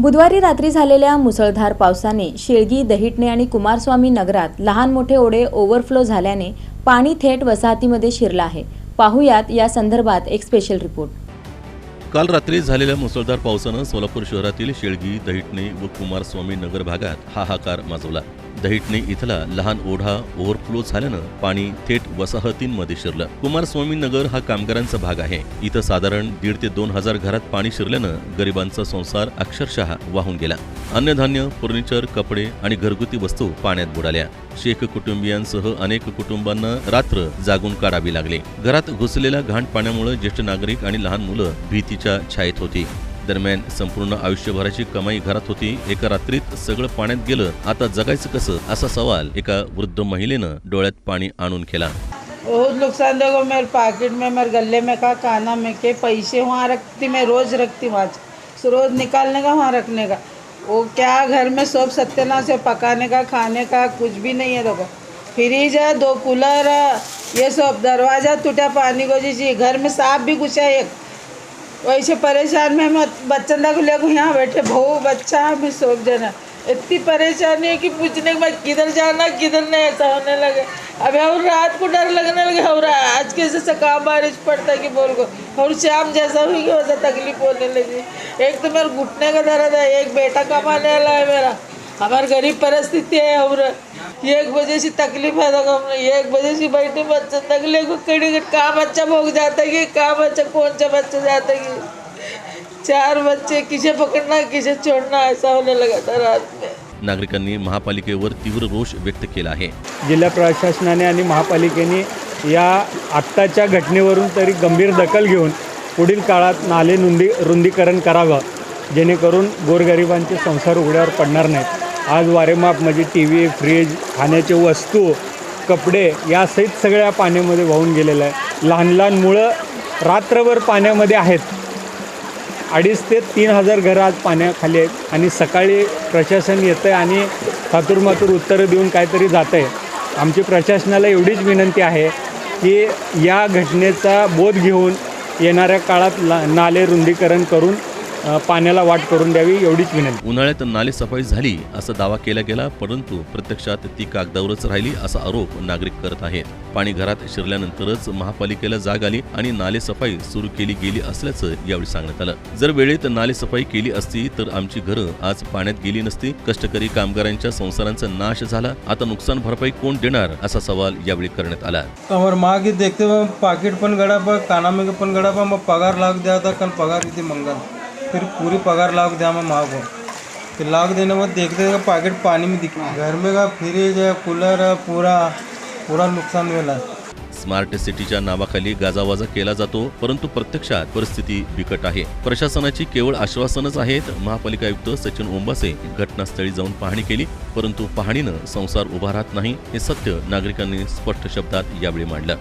बुधवारी रात्री झालेल्या मुसळधार पावसाने शेळगी दहिटणे आणि कुमारस्वामी नगरात लहान मोठे ओढे ओव्हरफ्लो झाल्याने पाणी थेट वसाहतीमध्ये शिरलं आहे. पाहुयात या संदर्भात एक स्पेशल रिपोर्ट काल रात्री झालेल्या मुसळधार पावसानं सोलापूर शहरातील शेळगी दहिटणे व कुमारस्वामी नगर भागात हाहाकार माजवला. दहिटणे इथला लहान ओढा ओव्हरफ्लो झाल्यानं पाणी थेट वसाहतींमध्ये शिरलं. कुमारस्वामी नगर हा कामगारांचा भाग आहे. इथं साधारण दीड ते दोन हजार घरात पाणी शिरल्यानं गरिबांचा संसार अक्षरशः वाहून गेला. अन्नधान्य फर्निचर कपडे आणि घरगुती वस्तू पाण्यात बुडाल्या. शेख कुटुंबियांसह अनेक कुटुंबांना रात्र जागून काढावी लागले. घरात घुसलेल्या घाण पाण्यामुळे ज्येष्ठ नागरिक आणि लहान मुलं भीतीच्या छायेत होती. दरम्यान संपूर्ण आयुष्यभराची कमाई घरात होती. एका रात्रीत सगळं पाण्यात गेलं. आता जगायचं कसं? असा सवाल एका वृद्ध महिलेनं डोळ्यात पाणी आणून केला. बहुत नुकसान देखो मेरे पॉकेट में मेरे गले में का काना में के पैसे वहाँ रखती मैं रोज़ रखती वहाँ रोज़ निकालने का वहाँ रखने का। वो क्या घर में सब सत्यानाश है पकाने का खाने का कुछ भी नहीं है देखो फ्रिज है दो कूलर है ये सब दरवाज़ा टूटा पानी को जी घर में सांप भी घुसा है एक। वैसे परेशान में हम बच्चन तक लेको यहाँ बैठे बहु बच्चा हमें सब जाना। इतनी परेशानी है कि पूछने के बाद किधर जाना, किधर नहीं, ऐसा होने लगे। अभी और रात को डर लगने लगे, और आज कैसे से कहाँ बारिश पड़ता है कि बोल को और शाम जैसा हुई कि वैसा तकलीफ़ होने लगी। एक तो मेरे घुटने का दर्द है, एक बेटा कमाने वाला है मेरा। हमारी गरीब परिस्थिति है, और एक बजे से तकलीफ है तो हमने एक बजे से बैठे बच्चे तकलीफ को कड़ी. कहाँ बच्चा भोग जाता है कि कहाँ बच्चा कौन सा बच्चा जाता है कि? चार बच्चे किसे पकड़ना किसे छोड़ना ऐसा होने लगा था रात में नागरिकांनी महापालिकेवर तीव्र रोष व्यक्त केला आहे. जिल्हा प्रशासनाने आणि महापालिकेने या आत्ताच्या घटनेवरून तरी गंभीर दखल घेऊन पुढील काळात नाले रुंदी रुंदीकरण करावं जेणेकरून गोरगरिबांचे संसार उघड्यावर पडणार नाहीत. आज वारेमाप म्हणजे टी व्ही फ्रीज खाण्याचे वस्तू कपडे यासहित सगळ्या पाण्यामध्ये वाहून गेलेलं आहे. लहान लहान मुळं रात्रभर पाण्यामध्ये आहेत. अडीच ते तीन हजार घरं आज पाण्याखाली आहेत. आणि सकाळी प्रशासन येतं आहे आणि थातुरमातूर उत्तरं देऊन काहीतरी जातं आहे आमची प्रशासनाला एवढीच विनंती आहे की या घटनेचा बोध घेऊन येणाऱ्या काळात ला नाले रुंदीकरण करून पाण्याला वाट करून द्यावी एवढीच विनंती. उन्हाळ्यात नाले सफाई झाली असा दावा केला गेला परंतु प्रत्यक्षात ती कागदावरच राहिली असा आरोप नागरिक करत आहेत. पाणी घरात शिरल्यानंतरच महापालिकेला जाग आली आणि नाले सफाई सुरू केली गेली असल्याचं यावेळी सांगण्यात आलं. जर वेळेत नाले सफाई केली असती तर आमची घरं आज पाण्यात गेली नसती. कष्टकरी कामगारांच्या संसारांचा नाश झाला. आता नुकसान भरपाई कोण देणार असा सवाल यावेळी करण्यात आला. तो हमारे माँ की देखते हुए पॉकेट पन गड़ा पर काना में पन गड़ा पर पगार लाख दिया था कल पगार की थी मंगल. फिर पूरी पगार लाख दिया मैं माँ को। फिर लाख देने के बाद देखते देखते पॉकेट पानी में दिख घर में का फ्रिज है कूलर है पूरा पूरा नुकसान मिला स्मार्ट सिटीच्या नावाखाली गाजावाजा केला जातो परंतु प्रत्यक्षात परिस्थिती बिकट आहे. प्रशासनाची केवळ आश्वासनच आहेत महापालिका आयुक्त सचिन ओंबासे घटनास्थळी जाऊन पाहणी केली परंतु पाहणीनं संसार उभा राहत नाही हे सत्य नागरिकांनी स्पष्ट शब्दात यावेळी मांडलं.